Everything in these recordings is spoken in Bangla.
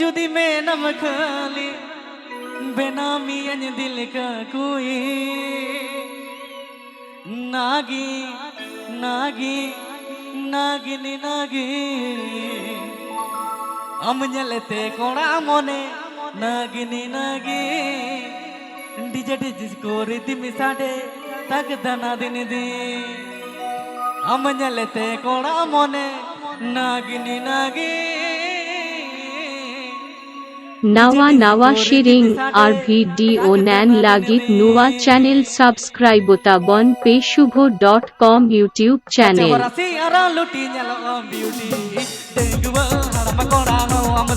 যদি মে নম খালি বেনামি अन दिल का कोई नागी नागी नागिनी नागी अमजलते कोणा मोने नागिनी नागी डिजे डिस्को रिदिमी साडे तक दना दिन दी अमजलते कोणा मोने नागिनी नागी নাওয়া নাওয়া শিরিং আর ভিডিও ন্যান লাগিত নুয়া চ্যানেল সাবস্ক্রাইবতা বন পে শুভ dot com YouTube channel. nyala om beauty Dengwa harama kora no am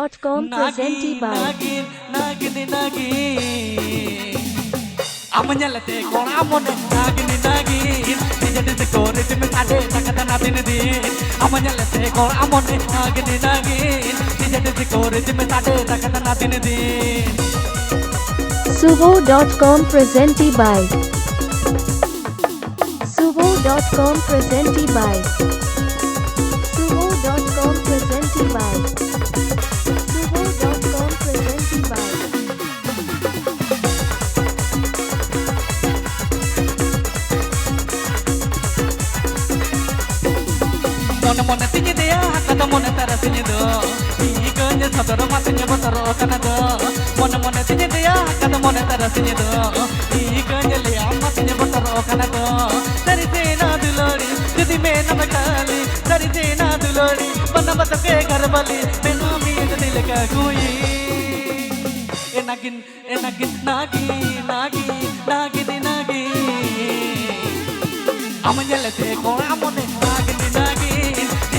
Nagin.com presented by Nagin, Nagin, Nagin. അമഞ്ഞലത്തെ കോണാമോനെ നാഗിനി നാഗീൻ നിജടിത് കോറിട്ടും അടേ തകതന ദിനദീൻ അമഞ്ഞലത്തെ കോണാമോനെ നാഗിനി നാഗീൻ നിജടിത് കോറിട്ടും അടേ തകതന ദിനദീൻ Suvo.com presented by Suvo.com presented by Suvo.com presented by ಮನೆ ತಿಂಗಿದೆಯ ಹಾಕದ ಮನೆ ತರ ಸಿನಿದು ಈಗ ಸದರ ಮಾತಿನ ಬದರ ಕನದ ಮೊನ್ನೆ ಮೊನ್ನೆ ತಿಂಗಿದೆಯ ಹಾಕದ ಮನೆ ತರ ಸಿನಿದು ಈಗ ಮಾತಿನ ಬದರ ಕನದ ಸರಿದೇನಾದು ಲೋಡಿ ತುದಿ ಮೇ ನಮ್ಮ ಕಾಲಿ ಸರಿದೇನಾದು ಲೋಡಿ ಬನ್ನ ಬಸತೆ ಗರ್ಬಲಿ ಬೆನ್ನು ಮೀದ ತಿಲಕ ಗೂಯಿ ಎನಗಿನ್ ಎನಗಿನ್ ನಾಗಿ ನಾಗಿ ನಾಗಿದಿ ನಾಗಿ ಅಮಂಜಲತೆ ಕೋಣ ಮೊನ್ನೆ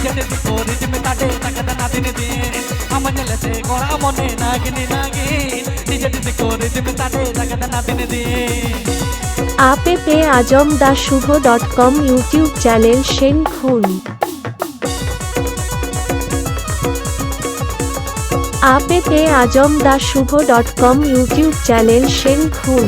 নিজেদের করে জিমে তাটে তাকাতে দিন দিন। আমার নেলেতে করা, মনে নাগিনি নাগি নিজেদের করে জিমে তাটে তাকাতে দিন দিন। আপে পে আজম দা শুভ ডট কম ইউটিউব চ্যানেল সেন খুন। আপে পে আজম দা শুভ ডট কম ইউটিউব চ্যানেল সেন খুন।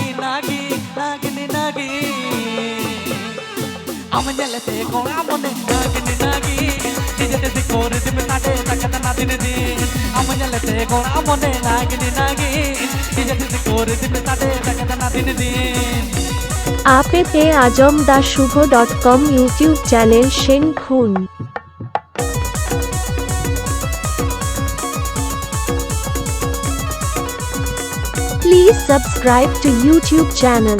அவன் ஜலத்தை கோலாமுன்னு நாகினு நாகி நிஜத்தை கோருது நாட்டே தக்கத்த நாத்தினது அவன் ஜலத்தை கோலாமுன்னு நாகினு நாகி நிஜத்தை கோருது நாட்டே தக்கத்த நாத்தினது আপে পে আজম দা শুভ ডট কম ইউটিউব চ্যানেল সেন খুন Please subscribe to YouTube channel.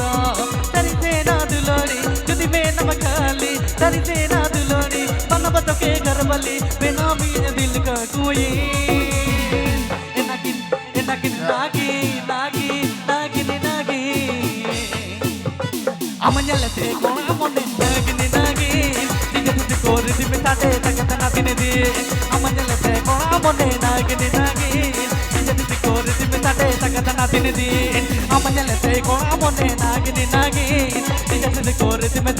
बनब तो के घर वाली बिना मीन दिल का कोई नागिन नागिन नागिन नागिन नागिन नागिन अमंजल से कोणा मोने नागिन नागिन दिन दिन कोर दिन ताते तक तना दिन दे अमंजल से कोणा मोने नागिन नागिन নাগিন নিজে শুধু করে তুমি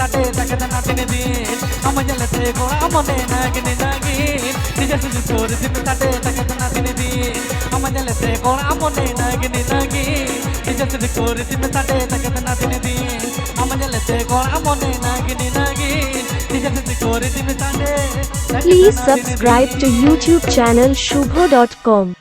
তাটে তাকে না দিন দিন আমার জ্বালাতে কোড়া মনে নাগিনি নাগিন নিজে শুধু করে তুমি তাটে তাকে না দিন দিন আমার জ্বালাতে কোড়া মনে নাগিনি নাগিন নিজে শুধু করে তুমি তাটে Please subscribe to YouTube channel shubho.com.